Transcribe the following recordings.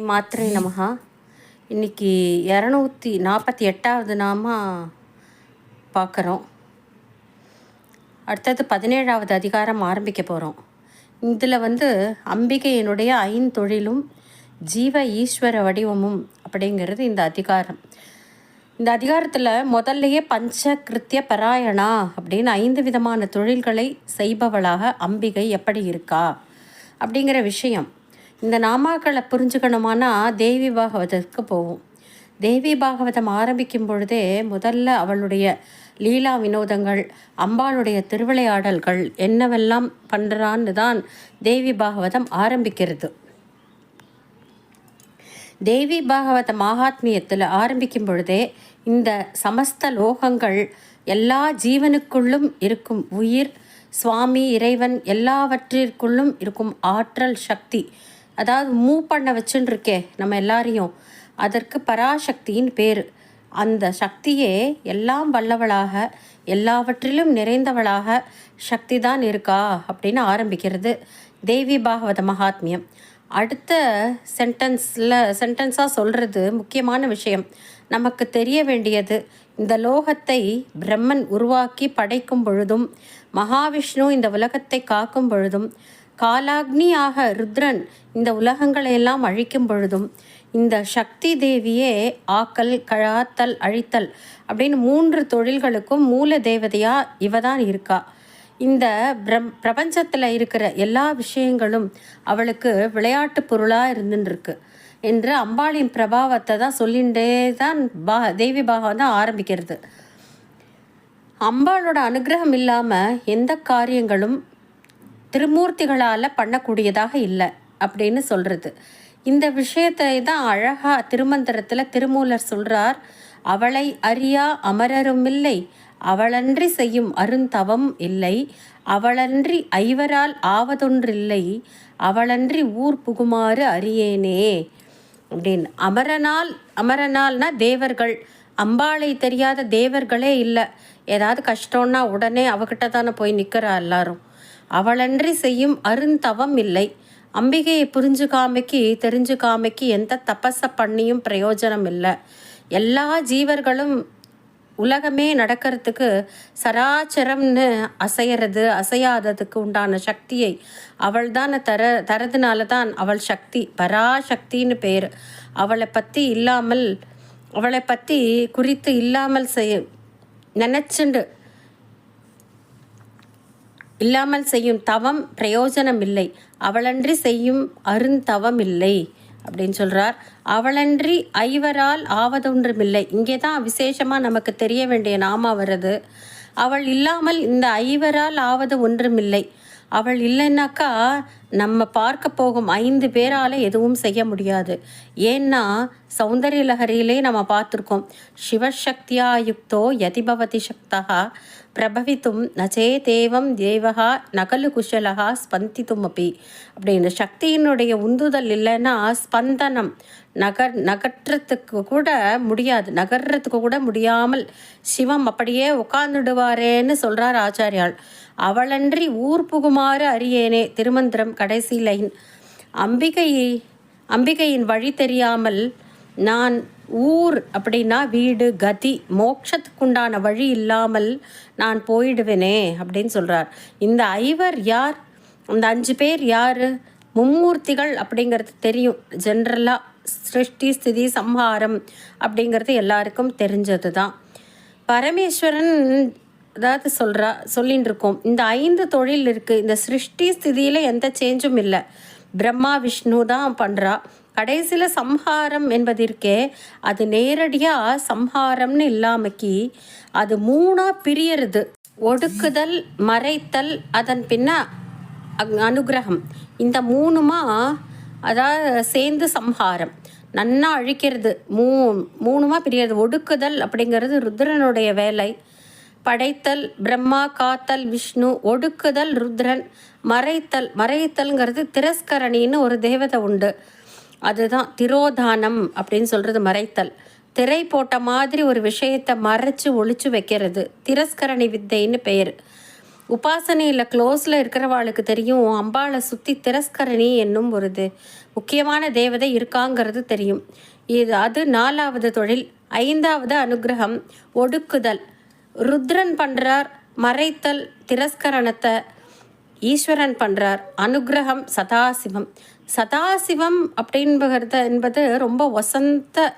மாத்திரை நமகா இன்னைக்கு இரநூத்தி நாற்பத்தி எட்டாவது நாம பார்க்குறோம் அடுத்தது பதினேழாவது அதிகாரம் ஆரம்பிக்க போகிறோம் இதில் வந்து அம்பிகையினுடைய ஐந்தொழிலும் ஜீவ ஈஸ்வர வடிவமும் அப்படிங்கிறது இந்த அதிகாரம். இந்த அதிகாரத்தில் முதல்லையே பஞ்ச கிருத்திய பராயணா அப்படின்னு ஐந்து விதமான தொழில்களை செய்பவளாக அம்பிகை எப்படி இருக்கா அப்படிங்கிற விஷயம். இந்த நாமாக்களை புரிஞ்சுக்கணுமானா தேவி பாகவதற்கு போவோம். தேவி பாகவதம் ஆரம்பிக்கும் பொழுதே முதல்ல அவளுடைய லீலா வினோதங்கள் அம்பாளுடைய திருவிளையாடல்கள் என்னவெல்லாம் பண்ணுறான்னு தான் தேவி பாகவதம் ஆரம்பிக்கிறது. தேவி பாகவத மகாத்மியத்தில் ஆரம்பிக்கும் பொழுதே இந்த சமஸ்த லோகங்கள் எல்லா ஜீவனுக்குள்ளும் இருக்கும் உயிர் சுவாமி இறைவன் எல்லாவற்றிற்குள்ளும் இருக்கும் ஆற்றல் சக்தி அதாவது மூவ் பண்ண வச்சுன்னு இருக்கே நம்ம எல்லாரையும். அதற்கு பராசக்தியின் பேர். அந்த சக்தியே எல்லாம் வல்லவளாக எல்லாவற்றிலும் நிறைந்தவளாக சக்தி தான் இருக்கா அப்படின்னு ஆரம்பிக்கிறது தேவி பாகவத மகாத்மியம். அடுத்த சென்டென்ஸில் சென்டென்ஸாக சொல்கிறது முக்கியமான விஷயம். நமக்கு தெரிய வேண்டியது இந்த லோகத்தை பிரம்மன் உருவாக்கி படைக்கும் பொழுதும் மகாவிஷ்ணு இந்த உலகத்தை காக்கும் பொழுதும் காலாக்னியாக ருத்ரன் இந்த உலகங்களை எல்லாம் அழிக்கும் பொழுதும் இந்த சக்தி தேவியே ஆக்கல் கழாத்தல் அழித்தல் அப்படின்னு மூன்று தொழில்களுக்கும் மூல தேவதையாக இவ தான் இருக்கா. இந்த பிரம் பிரபஞ்சத்தில் இருக்கிற எல்லா விஷயங்களும் அவளுக்கு விளையாட்டு பொருளாக இருந்துருக்கு என்று அம்பாளின் பிரபாவத்தை தான் சொல்லிகிட்டே தான் பா தேவி பாகம் தான் ஆரம்பிக்கிறது. அம்பாளோட அனுகிரகம் இல்லாமல் எந்த காரியங்களும் திருமூர்த்திகளால் பண்ணக்கூடியதாக இல்லை அப்படின்னு சொல்கிறது இந்த விஷயத்தை தான் அழகாக திருமந்திரத்தில் திருமூலர் சொல்கிறார் அவளை அறியா அமரரும் இல்லை அவளன்றி செய்யும் அருந்தவம் இல்லை அவளன்றி ஐவரால் ஆவதொன்றில்லை அவளன்றி ஊர் புகுமாறு அறியேனே அப்படின்னு. அமரனால் அமரனால்னா தேவர்கள் அம்பாளை தெரியாத தேவர்களே இல்லை. ஏதாவது கஷ்டம்னா உடனே அவகிட்ட தானே போய் நிற்கிறா எல்லாரும். அவளன்றி செய்யும் அருந்தவம் இல்லை. அம்பிகையை புரிஞ்சுக்காமைக்கு தெரிஞ்சுக்காமைக்கு எந்த தபஸை பண்ணியும் பிரயோஜனம் இல்லை. எல்லா ஜீவர்களும் உலகமே நடக்கிறதுக்கு சராச்சரம்னு அசையறது அசையாததுக்கு உண்டான சக்தியை அவள் தான் தர தரதுனால தான் அவள் சக்தி பராசக்தின்னு பேர். அவளை பற்றி இல்லாமல் அவளை பற்றி குறித்து இல்லாமல் செய் நினச்சிண்டு இல்லாமல் செய்யும் தவம் பிரயோஜனம் இல்லை அவளன்றி செய்யும் அருந்தவம் இல்லை அப்படின்னு சொல்கிறார் அவளன்றி ஐவரால் ஆவதொன்றுமில்லை. இங்கே தான் விசேஷமாக நமக்கு தெரிய வேண்டிய நாமா வருது அவள் இல்லாமல் இந்த ஐவரால் ஆவது ஒன்றுமில்லை. அவள் இல்லைன்னாக்கா நம்ம பார்க்க போகும் ஐந்து பேரால் எதுவும் செய்ய முடியாது. ஏன்னா சௌந்தரிய லகரியிலே நம்ம பார்த்துருக்கோம். சிவசக்தியா யுக்தோ யதிபவதி சக்தா பிரபவித்தும் நச்சே தேவம் தேவகா நகலு குஷலகா ஸ்பந்தித்தும் அப்பி அப்படின்னு. சக்தியினுடைய உந்துதல் இல்லைன்னா ஸ்பந்தனம் நகர் நகற்றத்துக்கு கூட முடியாது. நகர்றதுக்கு கூட முடியாமல் சிவம் அப்படியே உட்கார்ந்துடுவாரேன்னு சொல்கிறார் ஆச்சாரியால். அவளன்றி ஊர் புகுமாறு அறியேனே திருமந்திரம் கடைசி லைன். அம்பிகையை அம்பிகையின் வழி தெரியாமல் நான் ஊர் அப்படின்னா வீடு கதி மோட்சத்துக்குண்டான வழி இல்லாமல் நான் போயிடுவேனே அப்படின்னு சொல்கிறார் இந்த ஐவர் யார்? அந்த அஞ்சு பேர் யார்? மும்மூர்த்திகள் அப்படிங்கிறது தெரியும். ஜென்ரலாக சிருஷ்டி ஸ்திதி சம்ஹாரம் அப்படிங்கிறது எல்லாருக்கும் தெரிஞ்சது தான் பரமேஸ்வரன் அதாவது சொல்கிறா சொல்லின்னு இருக்கோம் இந்த ஐந்து தொழில் இருக்குது இந்த சிருஷ்டி ஸ்திதியில் எந்த சேஞ்சும் இல்லை. பிரம்மா விஷ்ணு தான் பண்ணுறா கடைசியில் சம்ஹாரம் என்பதற்கே அது நேரடியாக சம்ஹாரம்னு இல்லாமக்கி அது மூணாக பிரியறது. ஒடுக்குதல் மறைத்தல் அதன் பின்ன அனுகிரகம். இந்த மூணுமா அதாவது சேர்ந்து சம்ஹாரம். நன்னா அழிக்கிறது. மூ மூணுமா பிரியறது. ஒடுக்குதல் அப்படிங்கிறது ருத்ரனுடைய வேலை. படைத்தல் பிரம்மா காத்தல் விஷ்ணு ஒடுக்குதல் ருத்ரன் மறைத்தல். மறைத்தல்ங்கிறது திரஸ்கரணின்னு ஒரு தேவதை உண்டு. அதுதான் திரோதானம் அப்படின்னு சொல்கிறது மறைத்தல். திரை போட்ட மாதிரி ஒரு விஷயத்தை மறைச்சு ஒழிச்சு வைக்கிறது. திரஸ்கரணி வித்தைன்னு பெயர். உபாசனையில் க்ளோஸில் இருக்கிறவாளுக்கு தெரியும் அம்பாளை சுற்றி திரஸ்கரணி என்னும் ஒரு முக்கியமான தேவதை இருக்காங்கிறது தெரியும். இது அது நாலாவது தொழில். ஐந்தாவது அனுகிரகம் ஒடுக்குதல். ருத்ரன் பண்ணுறார் மறைத்தல் திரஸ்கரணத்தை ஈஸ்வரன் பண்ணுறார் அனுகிரகம் சதாசிவம். சதாசிவம் அப்படின்றது என்பது ரொம்ப வசந்த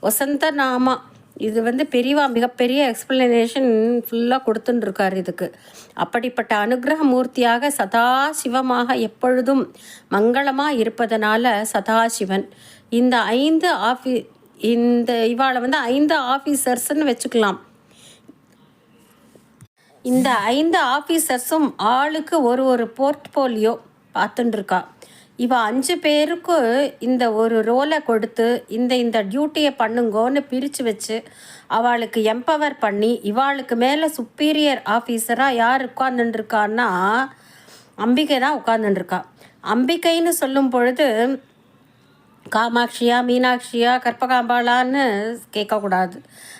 வசந்த நாமா. இது வந்து பெரியவா மிகப்பெரிய எக்ஸ்பிளனேஷன் ஃபுல்லாக கொடுத்துட்டுருக்கார் இதுக்கு. அப்படிப்பட்ட அனுகிரக மூர்த்தியாக சதாசிவமாக எப்பொழுதும் மங்களமாக இருப்பதனால சதாசிவன். இந்த ஐந்து ஆஃபி இந்த இவாளை வந்து ஐந்து ஆஃபீஸர்ஸ்ன்னு வச்சுக்கலாம். இந்த ஐந்து ஆஃபீஸர்ஸும் ஆளுக்கு ஒரு ஒரு போர்ட்ஃபோலியோ பார்த்துட்டுருக்கா இவள் இவ அஞ்சு பேருக்கு இந்த ஒரு ரோலை கொடுத்து இந்த இந்த டியூட்டியை பண்ணுங்கோன்னு பிரித்து வச்சு அவளுக்கு எம்பவர் பண்ணி இவாளுக்கு மேலே சுப்பீரியர் ஆஃபீஸராக யார் உட்காந்துருக்கான்னா அம்பிகை தான் உட்காந்துருக்கா அம்பிகைன்னு சொல்லும் பொழுது காமாட்சியா மீனாட்சியா கற்பகாம்பாளான்னு கேட்கக்கூடாது.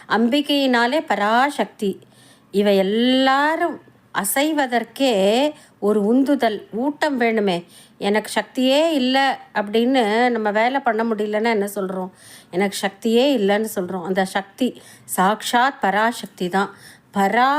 அம்பிகையினாலே பராசக்தி. இவ எல்லாரும் அசைவதற்கே ஒரு உந்துதல் ஊட்டம் வேணுமே. எனக்கு சக்தியே இல்லை அப்படின்னு நம்ம வேலை பண்ண முடியலன்னா என்ன சொல்கிறோம் எனக்கு சக்தியே இல்லைன்னு சொல்கிறோம் அந்த சக்தி சாக்ஷாத் பராசக்தி தான். பரா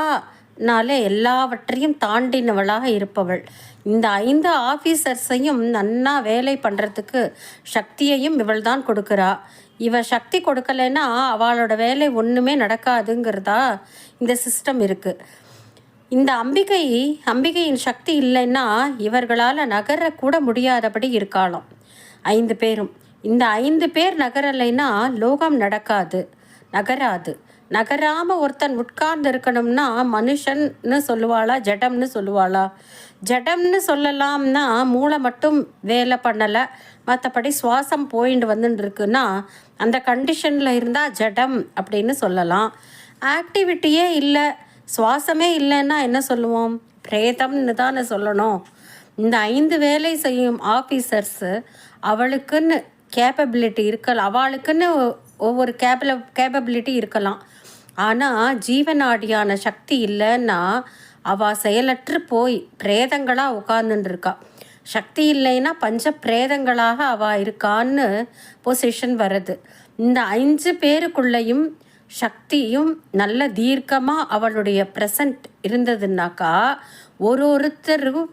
நால எல்லாவற்றையும் தாண்டினவளாக இருப்பவள். இந்த ஐந்து ஆஃபீஸர்ஸையும் நன்னா வேலை பண்ணுறதுக்கு சக்தியையும் இவள் தான் கொடுக்குறா. இவ சக்தி கொடுக்கலைன்னா அவளோட வேலை ஒன்றுமே நடக்காதுங்கிறதா இந்த சிஸ்டம் இருக்குது இந்த அம்பிகை அம்பிகையின் சக்தி இல்லைன்னா இவர்களால் நகரக்கூட முடியாதபடி இருக்காளாம். ஐந்து பேரும். இந்த ஐந்து பேர் நகரலைன்னா லோகம் நடக்காது நகராது. நகராம ஒருத்தன் உட்கார்ந்து இருக்கணும்னா மனுஷன்னு சொல்லுவாளா ஜடம்னு சொல்லுவாளா? ஜடம்னு சொல்லலாம்னா மூளை மட்டும் வேலை பண்ணலை. மற்றபடி சுவாசம் போயிட்டு வந்துட்டு இருக்குன்னா அந்த கண்டிஷனில் இருந்தால் ஜடம் அப்படின்னு சொல்லலாம். ஆக்டிவிட்டியே இல்லை. சுவாசமே இல்லைன்னா என்ன சொல்லுவோம்? பிரேதம்னு தானே சொல்லணும். இந்த ஐந்து வேலை செய்யும் ஆஃபீஸர்ஸு அவளுக்குன்னு கேப்பபிலிட்டி இருக்கலாம் அவளுக்குன்னு ஒவ்வொரு கேபல கேப்பபிலிட்டி இருக்கலாம். ஆனால் ஜீவநாடியான சக்தி இல்லைன்னா அவள் செயலற்று போய் பிரேதங்களாக உட்கார்ந்துட்டு சக்தி இல்லைன்னா பஞ்ச பிரேதங்களாக அவள் இருக்கான்னு பொசிஷன் வருது. இந்த அஞ்சு பேருக்குள்ளேயும் சக்தியும் நல்ல தீர்க்கமாக அவளுடைய ப்ரெசன்ட் இருந்ததுன்னாக்கா ஒரு ஒருத்தரும்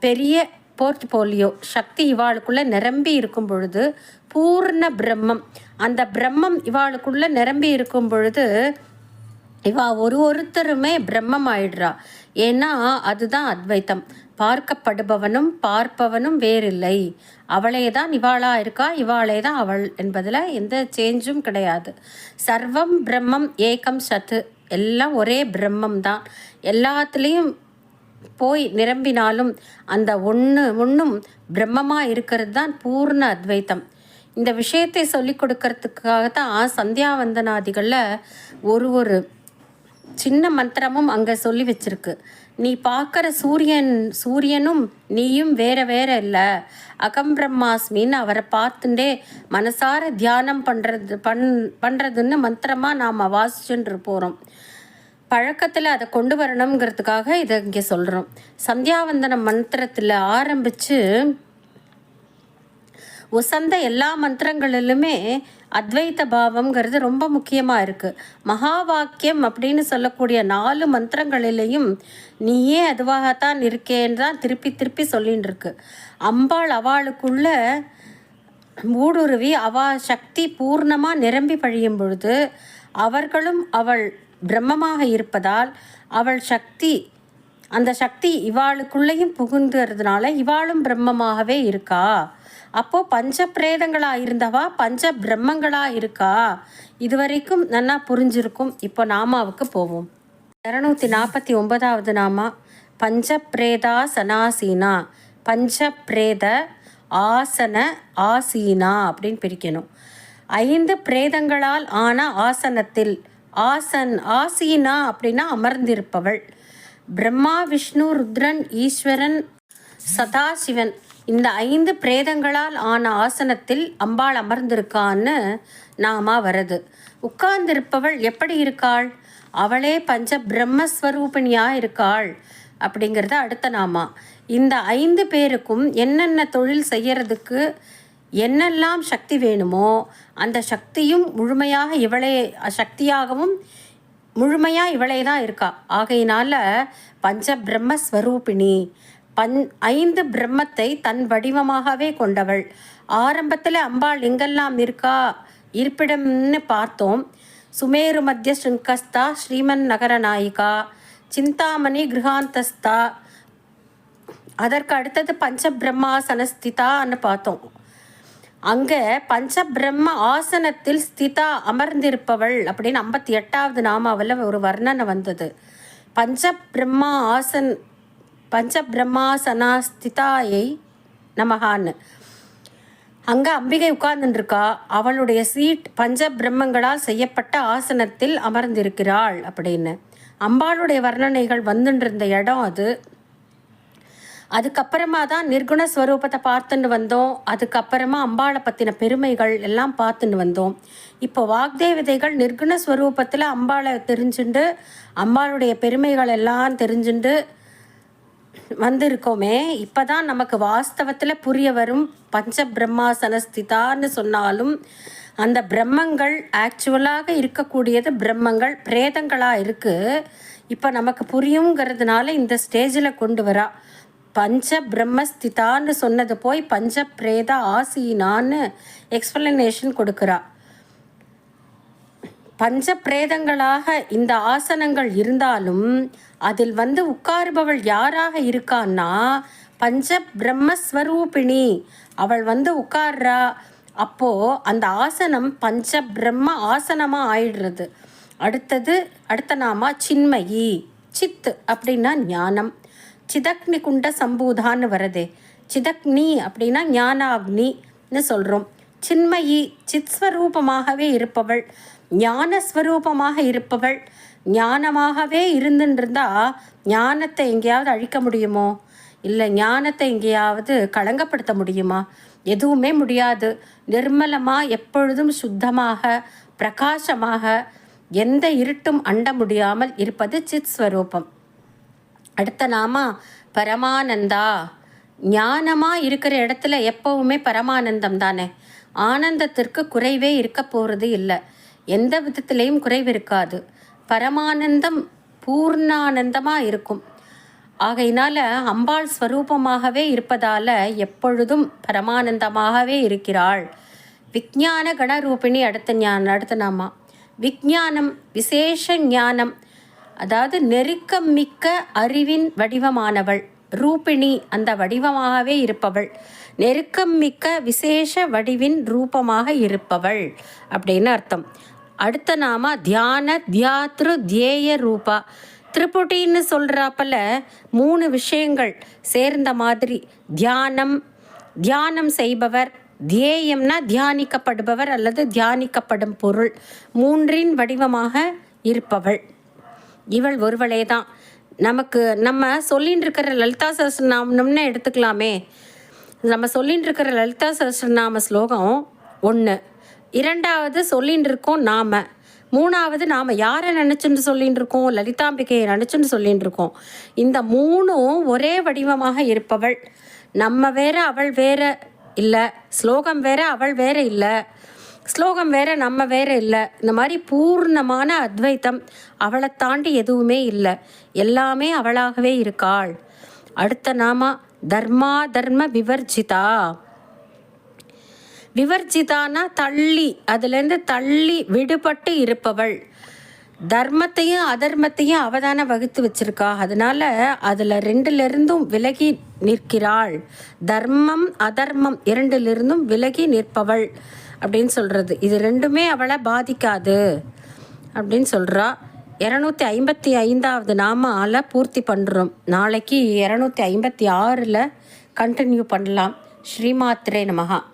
பெரிய போர்ட்போலியோ சக்தி இவாளுக்குள்ளே நிரம்பி இருக்கும் பொழுது பூர்ண பிரம்மம். அந்த பிரம்மம் இவாளுக்குள்ளே நிரம்பி இருக்கும் பொழுது இவா ஒரு ஒருத்தருமே பிரம்மம் ஆயிடுறா ஏன்னா அதுதான் அத்வைத்தம். பார்க்கப்படுபவனும் பார்ப்பவனும் வேறில்லை. அவளே தான் இவாளா இருக்கா? இவாளே தான் அவள் என்பதில் எந்த சேஞ்சும் கிடையாது. சர்வம் பிரம்மம் ஏகம் சத்து. எல்லாம் ஒரே பிரம்மம் தான் எல்லாத்துலேயும் போய் நிரம்பினாலும் அந்த ஒன்று ஒன்றும் பிரம்மமாக இருக்கிறது தான் பூர்ண அத்வைத்தம். இந்த விஷயத்தை சொல்லிக் கொடுக்கறதுக்காக தான் சந்தியாவந்தனாதிகளில் ஒரு ஒரு சின்ன மந்திரமும் அங்கே சொல்லி வச்சிருக்கு. நீ பார்க்குற சூரியன் சூரியனும் நீயும் வேற வேற இல்லை. அகம்பிரம்மாஸ்மின்னு அவரை பார்த்துட்டே மனசார தியானம் பண்ணுறது பண் பண்ணுறதுன்னு மந்திரமாக நாம் வாசிச்சுட்டு போகிறோம் பழக்கத்தில் அதை கொண்டு வரணுங்கிறதுக்காக இதை இங்கே சொல்கிறோம் சந்தியாவந்தனம் மந்திரத்தில் ஆரம்பித்து உசந்த எல்லா மந்திரங்களிலுமே அத்வைத்த பாவம்ங்கிறது ரொம்ப முக்கியமாக இருக்குது மகா வாக்கியம் அப்படின்னு சொல்லக்கூடிய நாலு மந்திரங்களிலையும் நீயே அதுவாகத்தான் இருக்கேன்னு தான் திருப்பி திருப்பி சொல்லின்னு இருக்கு. அம்பாள் அவளுக்குள்ள ஊடுருவி அவா சக்தி பூர்ணமாக நிரம்பி பழியும் பொழுது அவர்களும் அவள் பிரம்மமாக இருப்பதால் அவள் சக்தி அந்த சக்தி இவாளுக்குள்ளேயும் புகுந்துறதுனால இவாளும் பிரம்மமாகவே இருக்கா? அப்போது பஞ்ச பிரேதங்களாக இருந்தவா பஞ்ச பிரம்மங்களாக இருக்கா இதுவரைக்கும் நல்லா புரிஞ்சிருக்கும். இப்போ நாமாவுக்கு போவோம். இரநூத்தி நாற்பத்தி ஒன்பதாவது நாமா. பஞ்ச பிரேதா சனாசீனா பஞ்ச பிரேத ஆசன ஆசீனா அப்படின்னு பிரிக்கணும். ஐந்து பிரேதங்களால் ஆன ஆசனத்தில் ஆசன் ஆசீனா அப்படின்னா அமர்ந்திருப்பவள். பிரம்மா விஷ்ணு ருத்ரன் ஈஸ்வரன் சதாசிவன். இந்த ஐந்து பிரேதங்களால் ஆன ஆசனத்தில் அம்பாள் அமர்ந்திருக்கான்னு நாமா வருது உட்கார்ந்திருப்பவள் எப்படி இருக்காள்? அவளே பஞ்ச பிரம்மஸ்வரூபிணியா இருக்காள் அப்படிங்கிறது அடுத்த நாமா. இந்த ஐந்து பேருக்கும் என்னென்ன தொழில் செய்யறதுக்கு என்னெல்லாம் சக்தி வேணுமோ அந்த சக்தியும் முழுமையாக இவளே சக்தியாகவும் முழுமையாக இவளே தான் இருக்கா. ஆகையினால பஞ்ச பிரம்மஸ்வரூபிணி பன் ஐந்து பிரம்மத்தை தன் வடிவமாகவே கொண்டவள். ஆரம்பத்தில் அம்பாள் எங்கெல்லாம் இருக்கா? இருப்பிடம்னு பார்த்தோம். சுமேரு மத்திய ஸ்ருங்கஸ்தா ஸ்ரீமன் நகர நாயிகா சிந்தாமணி கிருஹாந்தஸ்தா அதற்கு அடுத்தது பஞ்சபிரம்மாசனஸ்திதான்னு பார்த்தோம். அங்கே பஞ்சபிரம்ம ஆசனத்தில் ஸ்திதா அமர்ந்திருப்பவள் அப்படின்னு ஐம்பத்தி எட்டாவது நாமாவில் ஒரு வர்ணனை வந்தது. பஞ்சபிரம்மா ஆசன் பஞ்சபிரம்மாசனாஸ்திதாயை நமகான்னு அங்கே அம்பிகை உட்கார்ந்துருக்கா. அவளுடைய சீட் பஞ்ச பிரம்மங்களால் செய்யப்பட்ட ஆசனத்தில் அமர்ந்திருக்கிறாள் அப்படின்னு. அம்பாளுடைய வர்ணனைகள் வந்துட்டு இடம் அது. அதுக்கப்புறமா தான் நிர்குண ஸ்வரூபத்தை பார்த்துன்னு வந்தோம். அதுக்கப்புறமா அம்பாளை பற்றின பெருமைகள் எல்லாம் பார்த்துன்னு வந்தோம். இப்போ வாக்தேவதைகள் நிர்குண ஸ்வரூபத்தில் அம்பாளை தெரிஞ்சுண்டு அம்பாளுடைய பெருமைகள் எல்லாம் தெரிஞ்சுண்டு வந்திருக்கோமே. இப்போ தான் நமக்கு வாஸ்தவத்தில் புரிய வரும் பஞ்ச பிரம்மாசனஸ்திதான்னு சொன்னாலும் அந்த பிரம்மங்கள் ஆக்சுவலாக இருக்கக்கூடியது பிரம்மங்கள் பிரேதங்களாக இருக்குது இப்போ நமக்கு புரியுங்கிறதுனால இந்த ஸ்டேஜில் கொண்டு வரா. பஞ்ச பிரம்மஸ்திதான்னு சொன்னது போய் பஞ்ச பிரேத ஆசீனான்னு எக்ஸ்பிளனேஷன் கொடுக்குறா. பஞ்ச பிரேதங்களாக இந்த ஆசனங்கள் இருந்தாலும் அதில் வந்து உட்காருபவள் யாராக இருக்கான்னா பஞ்ச பிரம்மஸ்வரூபிணி அவள் வந்து உட்கார்றா. அப்போ அந்த ஆசனம் பஞ்ச பிரம்ம ஆசனமாக ஆயிடுறது. அடுத்தது அடுத்த நாமா சின்மயி சித்து அப்படின்னா ஞானம். சிதக்னி குண்ட சம்பூதான்னு வருதே. சிதக்னி அப்படின்னா ஞானாக்னின்னு சொல்கிறோம் சின்மயி சித்ஸ்வரூபமாகவே இருப்பவள். ஞானஸ்வரூபமாக இருப்பவள். ஞானமாகவே இருந்துருந்தா ஞானத்தை எங்கேயாவது அழிக்க முடியுமோ? இல்லை ஞானத்தை எங்கேயாவது களங்கப்படுத்த முடியுமா? எதுவுமே முடியாது. நிர்மலமாக எப்பொழுதும் சுத்தமாக பிரகாசமாக எந்த இருட்டும் அண்ட முடியாமல் இருப்பது சித் ஸ்வரூபம். அடுத்த நாமா பரமானந்தா. ஞானமாக இருக்கிற இடத்துல எப்பவுமே பரமானந்தம் தானே. ஆனந்தத்திற்கு குறைவே இருக்க போகிறது இல்லை. எந்த விதத்திலையும் குறைவு இருக்காது. பரமானந்தம் பூர்ணானந்தமாக இருக்கும். ஆகையினால அம்பாள் ஸ்வரூபமாகவே இருப்பதால் எப்பொழுதும் பரமானந்தமாகவே இருக்கிறாள். விஜான கணரூபிணி அடுத்த ஞான அடுத்த நாமா. விஜானம் விசேஷ ஞானம் அதாவது நெருக்கம் மிக்க அறிவின் வடிவமானவள். ரூபிணி அந்த வடிவமாகவே இருப்பவள். நெருக்கம் மிக்க விசேஷ வடிவின் ரூபமாக இருப்பவள் அப்படின்னு அர்த்தம். அடுத்த நாம தியான தியாத்ரு தியேய ரூபா. திரிபுட்டின்னு சொல்கிறாப்பல மூணு விஷயங்கள் சேர்ந்த மாதிரி. தியானம் தியானம் செய்பவர் தியேயம்னா தியானிக்கப்படுபவர் அல்லது தியானிக்கப்படும் பொருள். மூன்றின் வடிவமாக இருப்பவள். இவள் ஒருவளே தான் நமக்கு நம்ம சொல்லின்னு இருக்கிற லலிதா சஹசிரநாமம்னு எடுத்துக்கலாமே. நம்ம சொல்லின்னு இருக்கிற லலிதா சஹசிரநாம ஸ்லோகம் ஒன்று இரண்டாவது சொல்லின்னு இருக்கோம் நாம். மூணாவது நாம் யாரை நினச்சுன்னு சொல்லின்னு இருக்கோம்? லலிதாம்பிகையை நினச்சுன்னு சொல்லின்னு இருக்கோம். இந்த மூணும் ஒரே வடிவமாக இருப்பவள். நம்ம வேற அவள் வேற இல்லை. ஸ்லோகம் வேற அவள் வேற இல்லை. ஸ்லோகம் வேற நம்ம வேற இல்லை. இந்த மாதிரி பூர்ணமான அத்வைத்தம் அவளை தாண்டி எதுவுமே இல்லை. எல்லாமே அவளாகவே இருக்காள். அடுத்த நாமா தர்மா தர்ம விவர்ஜிதா. விவர்ஜிதானா தள்ளி அதுலேருந்து தள்ளி விடுபட்டு இருப்பவள். தர்மத்தையும் அதர்மத்தையும் அவதான வகுத்து வச்சிருக்கா. அதனால அதில் ரெண்டுலேருந்தும் விலகி நிற்கிறாள். தர்மம் அதர்மம் இரண்டிலிருந்தும் விலகி நிற்பவள் அப்படின்னு சொல்கிறது இது ரெண்டுமே அவளை பாதிக்காது அப்படின்னு சொல்கிறா இரநூத்தி ஐம்பத்தி ஐந்தாவது நாமால பூர்த்தி பண்ணுறோம் நாளைக்கு இரநூத்தி ஐம்பத்தி ஆறில் கண்டினியூ பண்ணலாம். ஸ்ரீமாத்ரே நமகா